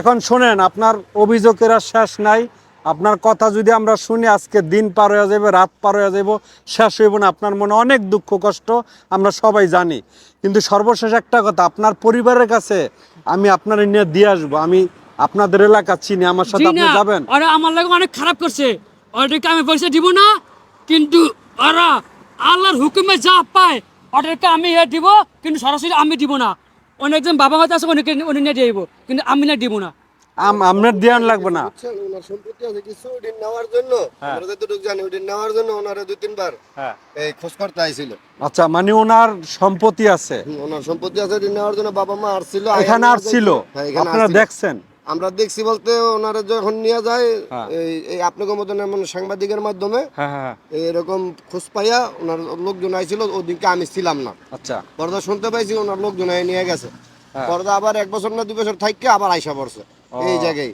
এখন শোনেন আপনার অভিযোগের আর শেষ নাই। আপনার কথা যদি আমরা শুনি আজকে দিন পার হয়ে যাবে রাত পার হয়ে যাব শেষ হইব না। আপনার মনে অনেক দুঃখ কষ্ট আমরা সবাই জানি। কিন্তু সর্বশেষ একটা কথা আপনার পরিবারের কাছে আমি আপনার নিয়ে দিয়ে আসব। আমি আপনাদের এলাকা চিনি আমার সাথে আপনি যাবেন। ওরা আমার লাগে অনেক খারাপ করছে। ওদেরকে আমি পয়সা দিব না কিন্তু ওরা আল্লাহর হুকুমে যা পায় ওদেরকে আমি দিব কিন্তু সরাসরি আমি দিব না। অনেকজন বাবা হয়তো আছে অনেকে উনি নিয়ে দিয়ে কিন্তু আমি না দিব না। আম- আপনার দেওয়ান লাগবে না। ওনার সম্পত্তি আছে কিছু ওদিন নেওয়ার জন্য আমরা যতটুকু জানি ওদিন নেওয়ার জন্য ওনারা দুই তিনবার এই খোঁজ করতে আইছিল। আচ্ছা মানে ওনার সম্পত্তি আছে? ওনার সম্পত্তি আছে ওদিন নেওয়ার জন্য বাবা মা আসছিল এখানে আসছিল? হ্যাঁ, এখানে আপনারা দেখছেন? আমরা দেখছি বলতে ওনারা যখন নিয়ে যায় হ্যাঁ। এই আপনাকে মতন এমন সাংবাদিকের মাধ্যমে হ্যাঁ হ্যাঁ এরকম খোঁজ পাইয়া ওনার লোকজন আইছিল ওদিনকে আমি ছিলাম না। আচ্ছা। পর্দা শুনতে পাইছি ওনার লোকজন নিয়ে গেছে। পর্দা আবার এক বছর না দুই বছর থাককে আবার আইসা পড়ছে এই জায়গায়।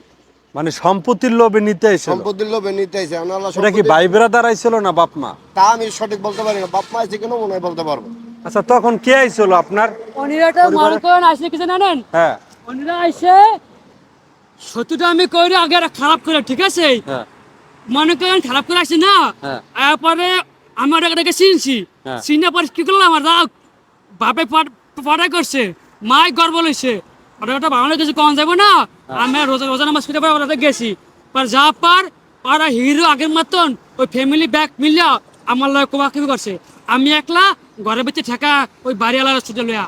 মানে সম্পত্তির লোভে নিতে এসেছিল সম্পত্তির লোভে নিতে আইছে। ওনারা এটা কি ভাই বেড়াদার আইছিল না বাপ মা? তা আমি সঠিক বলতে পারি না। বাপ মা আছে কেন মনে বলতে পারব। আচ্ছা তখন কে আইছিল আপনার? অনিরা একটা মনে আসলে কিছু জানেন? হ্যাঁ। অনিরা আইসে সত্যটা আমি করি আগে খারাপ করে ঠিক আছে? হ্যাঁ। মনে করেন খারাপ করে আসি না? হ্যাঁ। তারপরে আমার এটাকে চিনছি। হ্যাঁ। চিনে পরে কি করলাম? আমার রাগ বাপে পড়া করছে। মাই গর্ব লইছে। ওটা ওটা বাংলা কিছু কম যাব না? আমি রোজা রোজা নামাজ পরে ওটাতে গেছি। পর যা পার ওরা হিরো আগের মতন ওই ফ্যামিলি ব্যাগ মিলিয়া আমার লয় কোবাকুবি করছে। আমি একলা ঘরের ভিতরে ঠেকা ওই বাড়িওয়ালার ছুটে লইয়া।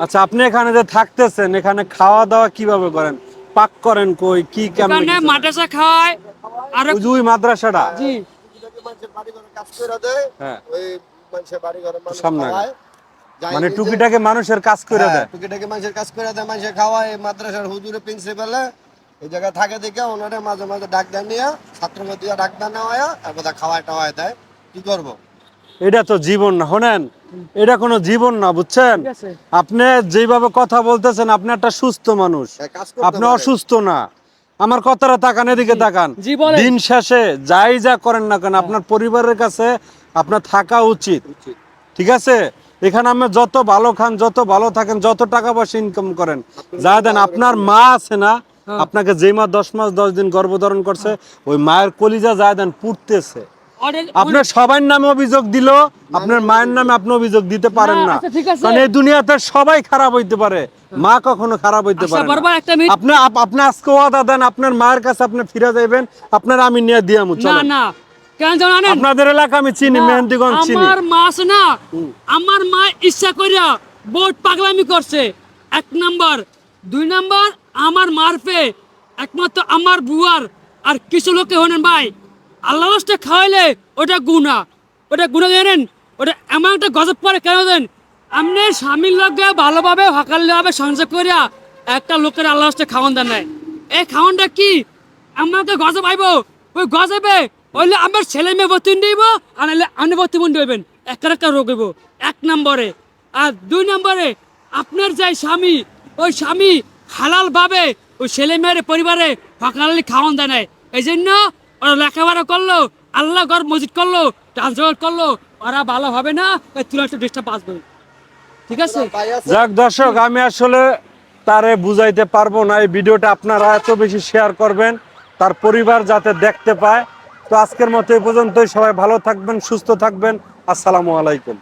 আচ্ছা আপনি এখানে যে থাকতেছেন এখানে খাওয়া দাওয়া কীভাবে করেন? পাক করেন কই কি কেমন মাদ্রাসা খাওয়ায় আর ওই মাদ্রাসাটা? জি। মানুষের কাজ করে দেয় হ্যাঁ। যাই মানে টুকিটাকে মানুষের কাজ করে হ্যাঁ, দেয়। টুকিটাকি মানুষের কাজ করে দেয় মানুষের খাওয়ায় মাদ্রাসার হুজুরে প্রিন্সিপালে এই জায়গায় থাকে দেখে ওনারে মাঝে মাঝে ডাক দেন নিয়ে ছাত্রপতি ডাক দেন নেওয়া আর তা খাওয়ায় টাওয়ায় দেয়। কি করব? এটা তো জীবন না শোনেন এটা কোনো জীবন না বুঝছেন? আপনি যেভাবে কথা বলতেছেন আপনি একটা সুস্থ মানুষ। হ্যাঁ, আপনি অসুস্থ না। আমার কথাটা তাকান এদিকে তাকান। দিন শেষে যাই যা করেন না কেন আপনার পরিবারের কাছে আপনার থাকা উচিত। ঠিক আছে? এখানে আপনি যত ভালো খান যত ভালো থাকেন যত টাকা পয়সা ইনকাম করেন যা দেন আপনার মা আছে না আপনাকে যে মা দশ মাস দশ দিন গর্ভধারণ করছে ওই মায়ের কলিজা যা দেন পুড়তেছে। আপনার সবার নামে অভিযোগ দিল আপনার মায়ের নামে আপনি অভিযোগ দিতে পারেন না, আচ্ছা। কারণ এই দুনিয়াতে সবাই খারাপ হইতে পারে। মা কখনো খারাপ হইতে আচ্ছা, পারে আপনি আপনি আজকে ওয়াদা দেন আপনার মায়ের কাছে আপনি ফিরে যাবেন আপনার আমি নিয়ে দিয়ে না না। কেন জানেন? আপনাদের এলাকা আমি চিনি মেহেন্দিগঞ্জ চিনি। আমার মা না আমার মা ইচ্ছা করিয়া বহুত পাগলামি করছে। এক নাম্বার। দুই নাম্বার আমার মারফে একমাত্র আমার বুয়ার আর কিছু লোকে হনেন ভাই। আল্লাহ রাস্তে খাওয়াইলে ওটা গুণা ওটা গুণা জানেন ওটা এমন একটা গজব পরে কেন দেন? আপনি স্বামীর লগে ভালোভাবে হকালভাবে সংসার করিয়া একটা লোকের আল্লাহ রাস্তে খাওয়ান দেন নাই। এই খাওয়ানটা কি? আমাকে গজব আইব, ওই গজবে ওইলে আমার ছেলে মেয়ে ভর্তি দিব আর নাহলে আপনি ভর্তি বন্ধু হইবেন। একটা একটা রোগ এক নম্বরে। আর দুই নম্বরে, আপনার যাই স্বামী, ওই স্বামী হালাল ভাবে ওই ছেলে মেয়ের পরিবারে ফাঁকালি খাওয়ান দেয় নাই। এই জন্য ওরা লেখাপড়া করল, আল্লাহ ঘর মসজিদ করল ট্রান্সফার করল, ওরা ভালো হবে না তুলা একটু ডিস্টার্ব আসবে ঠিক আছে? যাক দর্শক, আমি আসলে তারে বুঝাইতে পারব না, এই ভিডিওটা আপনারা এত বেশি শেয়ার করবেন, তার পরিবার যাতে দেখতে পায়। তো আজকের মতো এই পর্যন্তই, সবাই ভালো থাকবেন, সুস্থ থাকবেন, আসসালামু আলাইকুম।